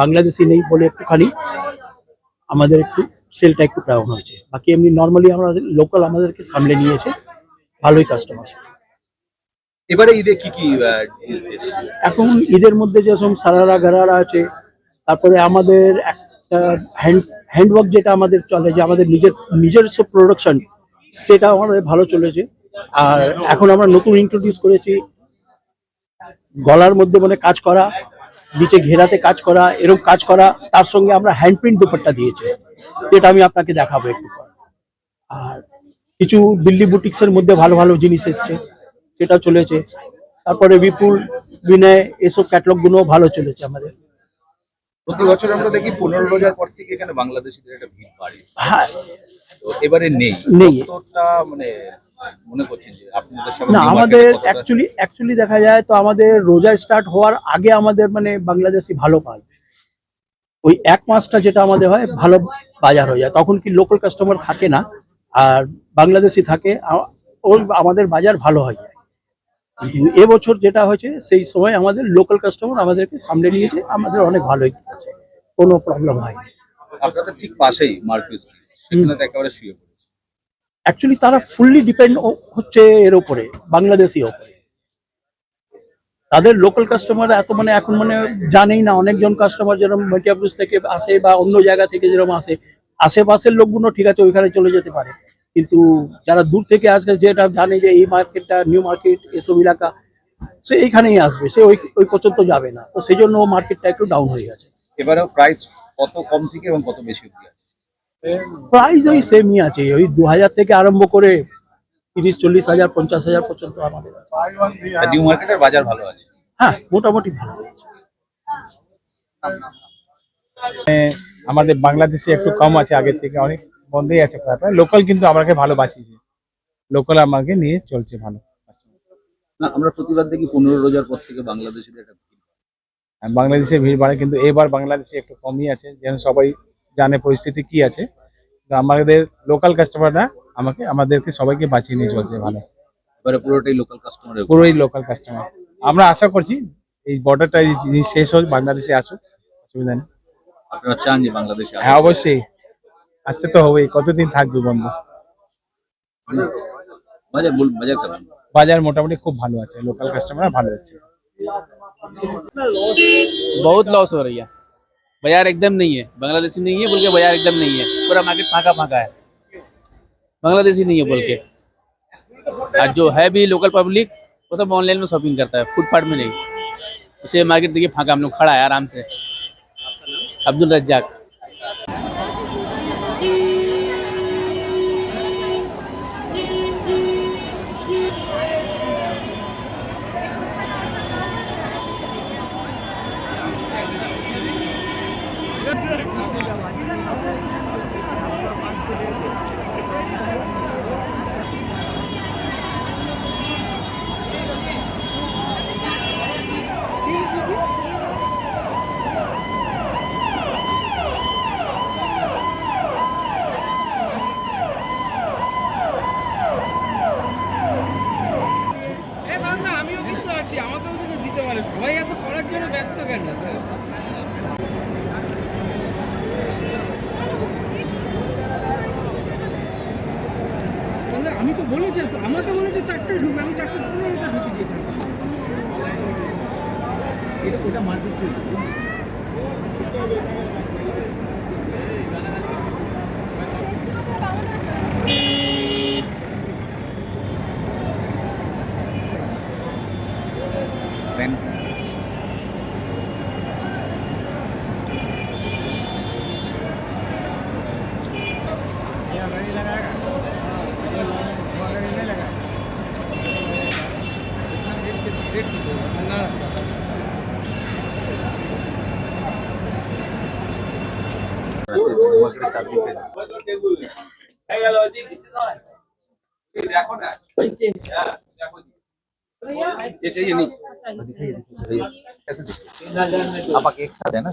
বাংলাদেশি নেই বলে একটুখানি আমাদের একটু সেলটা একটু ডাউন হয়েছে। বাকি এমনি নর্মালি আমাদের লোকাল আমাদেরকে সামলে নিয়েছে ভালোই কাস্টমার এবারে ঈদে কি কি এখন ঈদের মধ্যে যেরকম সারারা গারারা আছে তারপরে আমাদের একটা হ্যান্ড হ্যান্ডওয়ার্ক যেটা আমাদের চলে যে আমাদের নিজের নিজস্ব প্রোডাকশন সেটা আমাদের ভালো চলেছে। আর এখন আমরা নতুন ইন্ট্রোডিউস করেছি গলার মধ্যে মানে কাজ করা নিচে ঘেরাতে কাজ করা এরকম কাজ করা তার সঙ্গে আমরা হ্যান্ড প্রিন্ট দুপাট্টা দিয়েছি। যেটা আমি আপনাকে দেখাবো একটু পর। আর কিছু দিল্লি বুটিক্সের মধ্যে ভালো ভালো জিনিস এসছে সেটা চলেছে। তারপরে বিপুল বিনয় এসব ক্যাটলগগুলো ভালো চলেছে আমাদের। প্রতি বছর আমরা দেখি পনেরো রোজার পর থেকে এখানে বাংলাদেশিদের একটা ভিড় বাড়ে। হ্যাঁ। তো এবারে নেই। নেই। মানে মনে করছেন যে আপনাদের না আমাদের market এ কতটা- অ্যাকচুয়ালি অ্যাকচুয়ালি দেখা যায় তো আমাদের রোজা স্টার্ট হওয়ার আগে আমাদের মানে বাংলাদেশি ভালো পায় ওই এক মাসটা যেটা আমাদের হয় ভালো বাজার হয়ে যায়। তখন কি লোকাল কাস্টমার থাকে না আর বাংলাদেশি থাকে ওই আমাদের বাজার ভালো হয়ে যায়। কিন্তু এবছর যেটা হয়েছে সেই সময় আমাদের লোকাল কাস্টমার আমাদেরকে সামনে নিয়েছে আমাদের অনেক ভালোই কোনো প্রবলেম হয়নি। আপনাদের ঠিক পাশেই মার্কেট সেখানে একেবারে শুয়ে পড়েছে। অ্যাকচুয়ালি তারা ফুললি ডিপেন্ড হচ্ছে এর উপরে বাংলাদেশি ওপরে তাদের লোকাল কাস্টমার এত মানে এখন মানে জানেই না, অনেকজন কাস্টমার যেরকম মেটিয়াপুস থেকে আসে বা অন্য জায়গা থেকে যেরকম আসে, আশেপাশের লোকগুলো ঠিক আছে, ওইখানে চলে যেতে পারে। কিন্তু যারা দূর থেকে আসবে যেটা জানে যে এই মার্কেটটা নিউ মার্কেট এসব এলাকা, সে এইখানেই আসবে, সে ওই ওই পর্যন্ত যাবে না। তো সেই জন্য মার্কেটটা একটু ডাউন হয়ে গেছে। এবারেও প্রাইস কত কম থেকে এবং কত বেশি অব্দি আছে? প্রাইস ওই সেমই আছে। ওই দু হাজার থেকে আরম্ভ করে তিরিশ চল্লিশ হাজার পঞ্চাশ হাজার পর্যন্ত আমাদের নিউ মার্কেটের বাজার ভালো আছে? হ্যাঁ মোটামুটি ভালো হয়েছে আমাদের বাংলাদেশে একটু কম আছে আগের থেকে অনেক বন্ধই আছে প্রায়। লোকাল কিন্তু আমাকে ভালো বাঁচিয়েছে। লোকাল আমাকে নিয়ে চলছে ভালো। না আমরা প্রতিবার দেখি পনেরো রোজার পর থেকে বাংলাদেশিদের বাংলাদেশে ভিড় বাড়ে কিন্তু এবার বাংলাদেশে একটু কমই আছে। যেন সবাই জানে পরিস্থিতি কি আছে। আমাদের লোকাল কাস্টমাররা আমাকে আমাদেরকে সবাইকে বাঁচিয়ে নিয়ে চলছে ভালো। এবারে পুরোটাই লোকাল কাস্টমার পুরোই লোকাল কাস্টমার আমরা আশা করছি এই বর্ডারটা শেষ হোক বাংলাদেশে আসুক অসুবিধা নেই। আপনারা চান যে বাংলাদেশে হ্যাঁ অবশ্যই। আসতে তো হবেই কতদিন থাকবে বন্ধু? বাজার বাজার বাজার মোটামুটি খুব ভালো আছে লোকাল কাস্টমার ভালো আছে। বহুত লস হয়ে बाज़ार एकदम नहीं है। बांग्लादेशी नहीं है, बोल के बाज़ार एकदम नहीं है। पूरा मार्केट फाका फाका है। बांग्लादेशी नहीं है बोल के। आज जो है भी लोकल पब्लिक वो सब ऑनलाइन में शॉपिंग करता है फुटपाथ में नहीं। उसे मार्केट देखिए, फाका, हम लोग खड़ा है आराम से। अब्दुल रज्जाक। আমি তো বলেছি আমার তো বলেছি চারটে ঢুকবে আমি চারটে ঢুকে ওটা মার্কেট ये चाहिए नहीं आप ना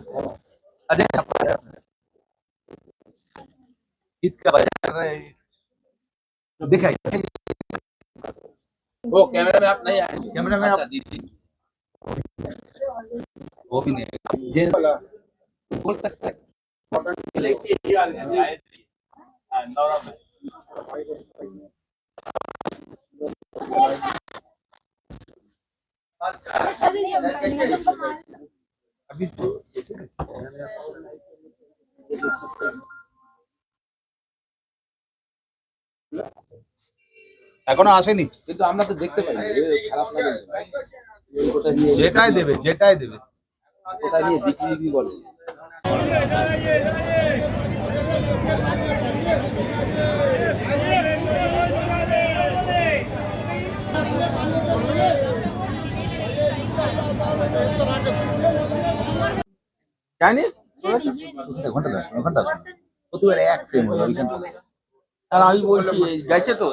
अरे का बाज़ार वो कैमरा में आप नहीं आए कैमरा में आप- दीदी वो भी नहीं जेंट्स बोल सकता है। এখনও আসেনি? কিন্তু আমরা তো দেখতে পাই খারাপ যেটাই দেবে যেটাই দেবে। কোথায় নিয়ে বিক্রি বিক্রি করে ঘণ্টা দাও এক ফ্রেম ওইখান থেকে। আর আমি বলছি গেছে তো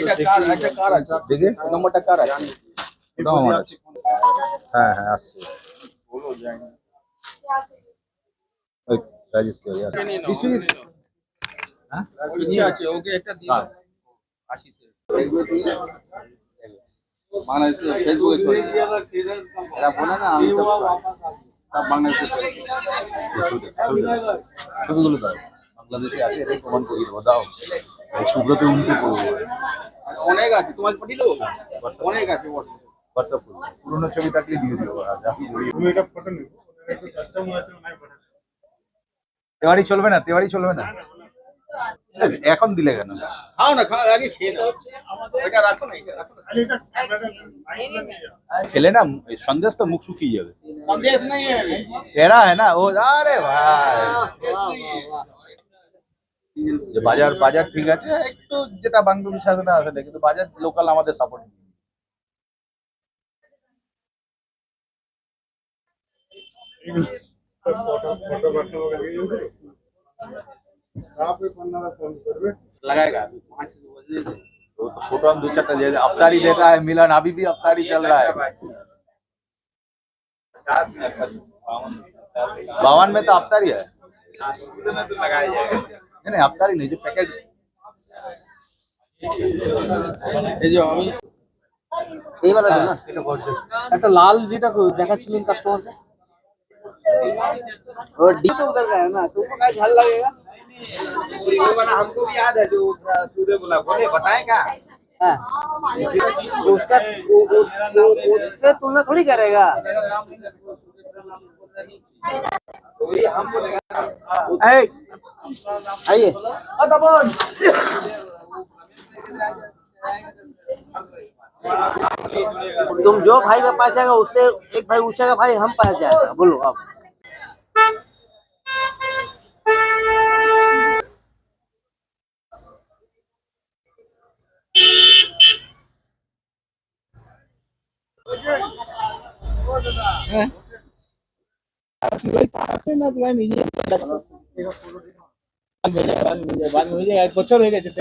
এটা কার এটা কার আছে? নম্বরটা কার আছে? এটাও আমার আছে। হ্যাঁ হ্যাঁ আসছে রাজেশ তিওয়ারি আসছে। বিশ্বজিৎ হ্যাঁ? ইচ্ছে আছে ওকে একটা দিয়ে দাও। বাংলাদেশে ফেসবুকে ছড়িয়ে এরা বলে না আমি সব সব বাংলাদেশে ছড়িয়ে দাও। বাংলাদেশে আছে এটাই প্রমাণ করিয়ে দেবো। দাও। সুব্রত উল্টো করব অনেক আছে তোমাকে পাঠিয়ে দেবো? অনেক আছে হোয়াটসঅ্যাপ করুন। পুরনো ছবি থাকলে দিয়ে দিও আজ এটা ফটো তেওয়ারি চলবে না তেওয়ারি চলবে না? এখন দিলে কেন? খাও না খাও আগে খেয়ে নাও। খেলে না সন্দেশ তো মুখ শুকিয়ে যাবে। সন্দেশ নাই। তেরা হ্যাঁ না ও আরে ভাই। বাজার বাজার ঠিক আছে একটু যেটা বাংলাদেশ আছে না আসলে কিন্তু বাজার লোকাল আমাদের সাপোর্ট लगाएगा पाँच से बजने दे तो फोटो हम दो चार जैसे अफ्तारी देता है मिलन अभी भी अफ्तारी चल रहा है बावन में तो अफ्तारी है नहीं नहीं अफ्तारी नहीं जो पैकेट এই যে আমি এইবেলা তো না এটা gorgeous। একটা লাল যেটা দেখাচ্ছিলেন কাস্টমারকে और डी तो उधर गया ना तो तुमको क्या झल लगेगा? वो वाला हमको भी याद है जो सूर्य बोला बोले बताए बताएगा हाँ। तो उसका उस, उससे तुलना थोड़ी करेगा। आइए। तुम जो भाई का पास जाएगा उससे एक भाई ऊँचा का भाई हम पास जाएगा। बोलो आप। पढ़ाते ना प्लान ये बाद में बाद में मिल जाएगा बच्चों रहेगा जितने